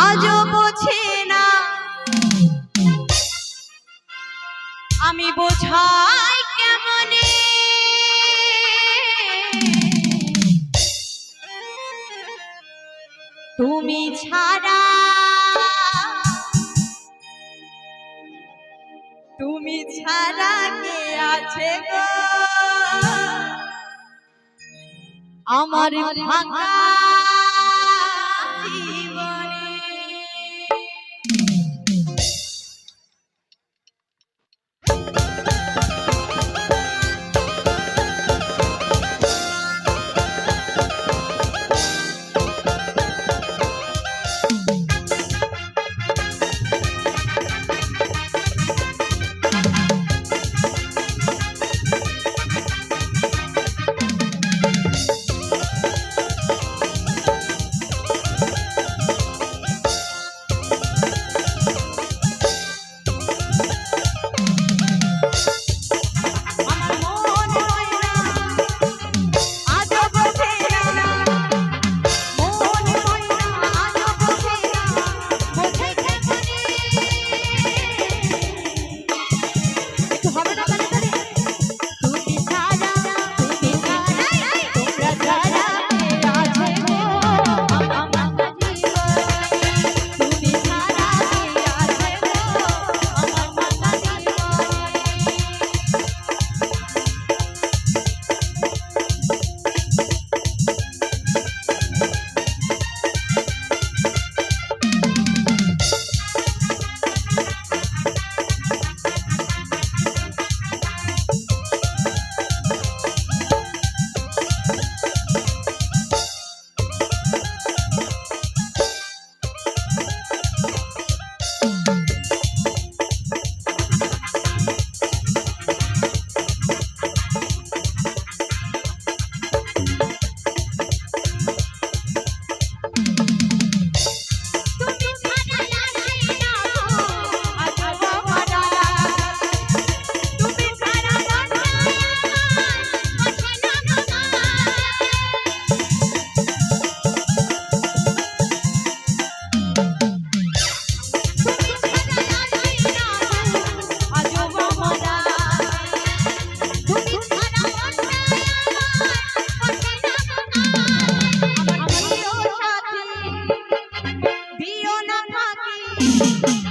আজও বোঝে না। আমি বোঝাই কেমন? তুমি ছাড়া তুমি ছাড়া কে আছে গো? আমার ভাঙা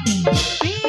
Be